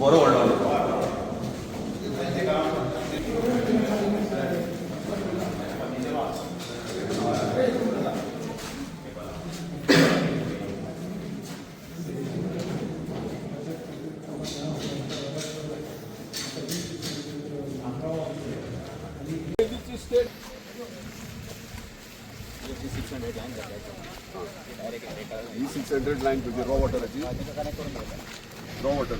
बरो व्हडलो ही सिक्स हंड्रेड लाईन तुझी रॉ वॉटराची रॉ वॉटर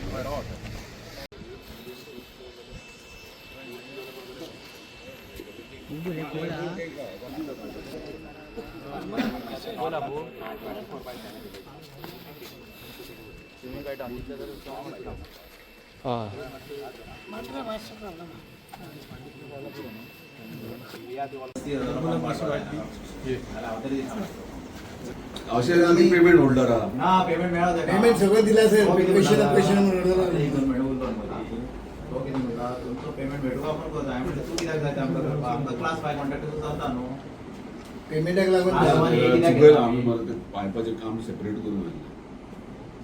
असे आम्ही पेमेंट होल्डर आहा ना पेमेंट मेळत पेमेंट सगळं दिलं असेल. पैसे पैसे म्हणटा तुमचो पेमेंट भेटूक आपण करता हांवें म्हणलें तूं कित्याक जाय ते आमकां करपाक आमकां क्लास फाय कॉन्ट्रॅक्टर चलता न्हू? पेमेंटाक लागून पायपाचे काम सेपरेट करून आणले.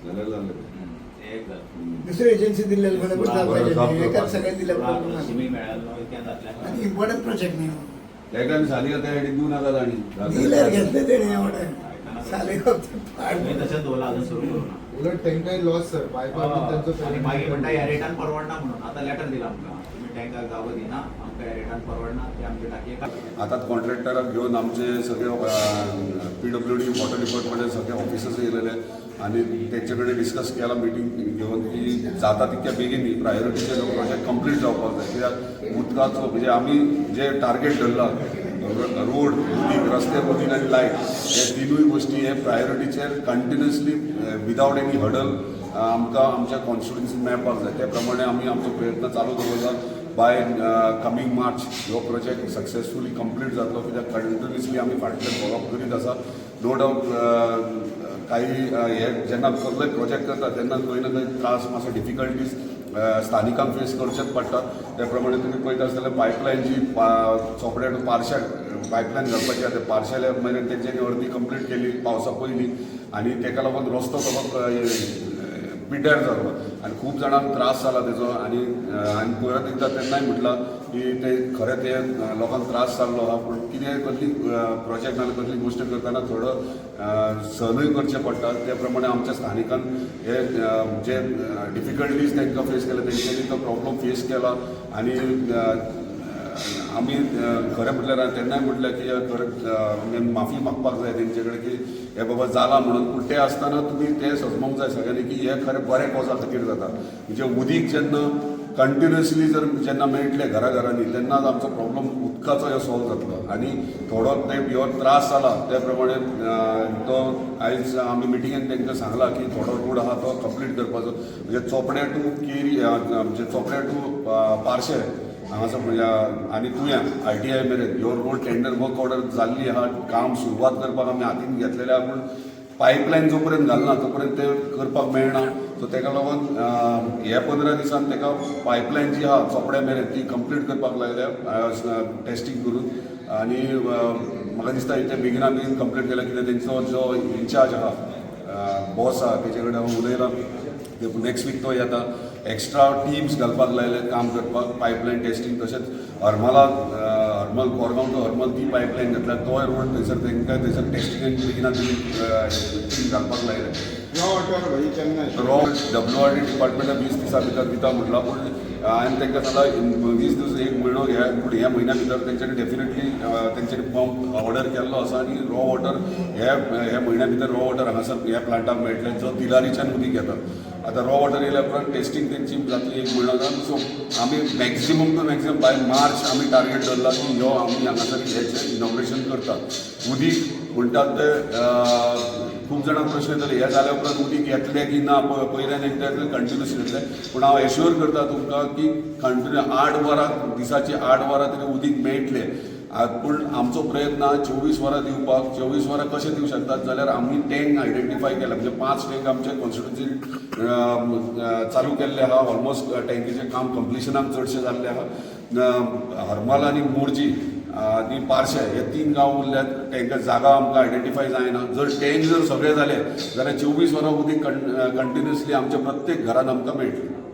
जाल्यार जालें. दुसरी एजन्सी दिलेली दाखवायचे दाखवा. नाही. एकाच सगळ्यांनी दिलं आणि इम्पॉर्टंट प्रोजेक्ट नाही तेका आमी साली आतां हेडी दिवं नाका ताणी डीलर घेतले तेणे एवढं. साले तुवें तशेंच दवरलां अजून सुरू करूं ना. उलट तेंकाय लॉस सर त्यांचं आणि रेटान परवडना म्हणून. आतां लेटर दिला आमकां तुमी टँकाक जागो दिना आमकां परवडना ते आमचे टाकये आता कॉन्ट्रॅक्टराक घेऊन आमचे सगळे P W D water department सगळे ऑफिसर्स येयलेले आणि त्यांच्याकडे डिस्कस केला मिटींग घेऊन की जाता तितक्या बेगीन प्रायोरिटीचे प्रोजेक्ट कंप्लीट जावपाक जाय कित्याक उदकाचो म्हणजे आमी जे टार्गेट धरला रोड उदीक रस्ते उदीक आनी लायट हे तिनूय गोश्टी हे प्रायोरिटीचेर कंटिन्युअसली विदावट एनी हडल आमकां आमच्या कॉन्स्टिट्युन्सीन मेळपाक जाय त्या प्रमाणे आमी आमचो प्रयत्न चालू दवरला बाय कमिंग मार्च हो प्रोजेक्ट सक्सेसफुली कंप्लीट जातलो कित्याक कंटिन्युअसली आमी फाटल्यान फॉलोअप करीत आसा नो डाऊट काही uh, हे जेन्ना कसलोय प्रोजेक्ट करता तेन्ना खंय ना खंय त्रास मातसो डिफिकल्टीज स्थानिकांक फेस करचेच पडटा त्या प्रमाणे तुमी पळयता आसतलें पायपलायन जी पा चोपड्या टू पार्शल पायपलायन घालपाची आसा ते पार्शल मेरेन तेंच्यांनी अर्दी कंप्लीट केली पावसा पयलीं आनी तेका लागून रस्तो सगळो पिड्ड्यार जालो आनी खूब जाणांक त्रास जाला तेजो आनी हांवें परत एकदां तेन्नाय म्हटलां की ते खरें ते लोकांक त्रास जाल्लो आहा पूण कितें कसली प्रोजेक्ट नाजाल्यार कसली गोश्ट करतना थोडो अ, सहनूय करचें पडटा त्या प्रमाणे आमच्या स्थानिकान हे जे डिफिकल्टीज तांकां फेस केले तेंच्यांनी तो प्रॉब्लम फेस केला. आनी आम्ही आमी खरें म्हटल्यार तेन्नाय म्हटलें की खरें म्हणजे माफी मागपाक जाय तेंचे कडेन की हे बाबा जाला म्हणून पूण ते आसतना तुमी ते समजूंक जाय सगळ्यांनी की हे खरें बरें कॉजा खातीर जाता म्हणजे उदीक जेन्ना कंटिन्युअसली जर जेन्ना मेळटले घरा घरांनी तेन्नाच आमचो प्रॉब्लम उदकाचो हे सॉल्व जातलो आनी थोडो ते ह्यो त्रास जाला त्या प्रमाणे तो आयज आमी मिटिंगेन तांकां सांगला की थोडो रोड आहा तो कंप्लीट करपाचो. म्हणजे चोपड्या टू केरी म्हणजे चोपड्या टू पार्शे हांगासर म्हणजे आनी तुवें आय टी आय मेरेन ह्यो गोल्ड टेंडर वर्क ऑर्डर जाल्ली आहा काम सुरवात करपाक आमी हातीन घेतलेले आहा. पूण पायपलायन जो पर्यंत घालना तो पर्यंत ते करपाक मेळना सो तेका लागून हे पंदरा दिसान तेका पायपलायन जी आहा चोपड्या मेरेन ती कंप्लीट करपाक लागल्या टेस्टींग करून. आनी म्हाका दिसता ते बेगिना बेगीन कंप्लीट केल्या कित्याक तेंचो जो इन्चार्ज आहा बॉस आहा तेजे कडेन हांव उलयलां नेक्स्ट वीक तो येता. एक्स्ट्रा टिम्स घालपाक लायले काम करपाक पायपलायन टेस्टींग तशेंच. हरमला हरमल कोरगांव टू हरमल ती पायपलायन घातल्या तोय रोड थंयसर तांकां थंयसर टेस्टिंगान बेगिना टीम घालपाक लायले. रॉ डब्ल्यू आर डी डिपार्टमेंटान वीस दिसां भितर दिता म्हटला. पूण हांवें तांकां सांगला वीस दीस एक म्हयनो घ्या पूण ह्या म्हयन्या भितर तेंच्यांनी डेफिनेटली तेंच्यांनी पंप ऑर्डर केल्लो आसा आनी रॉ वॉटर हे ह्या म्हयन्या भितर रॉ वॉटर हांगासर ह्या प्लांटाक मेळटलें. जो तिलारीच्यान उदीक येता आतां रॉ वॉटर येयल्या उपरांत टेस्टींग तेंची जातली एक म्हयनो जावन सो आमी maximum to maximum by March आमी टार्गेट धरला की ह्यो आमी हांगासर हेचें इनॉग्रेशन करता उदीक म्हणटात ते खूब जाणांक प्रश्न येतले हें जाल्या उपरांत उदीक येतले की ना पयल्यान एकदा कंटिन्युअस येतले पूण हांव एश्युअर करता तुमकां की कंटिन्यू आठ वरां दिसाची आठ वरां तरी उदीक मेळटलें पूण आमचो प्रयत्न आहा चोवीस वरां दिवपाक चोवीस वरां कशें दिवं शकतात जाल्यार आमी टँक आयडेंटिफाय केला. म्हणजे पांच टँक आमचे कॉन्स्टिट्युन्सीन चालू केल्ले आहा. ऑलमोस्ट टँकीचें काम कंप्लिशनाक चडशें जाल्लें आहा. हरमल आनी मोरजी आनी पार्शे हे तीन गांव उरल्यात. टँकर जागा आमकां आयडेंटिफाय जायना. जर टँक जर सगळे जाले जाल्यार चोवीस वरां उदीक कंटिन्युअसली आमच्या प्रत्येक घरान आमकां मेळटलें.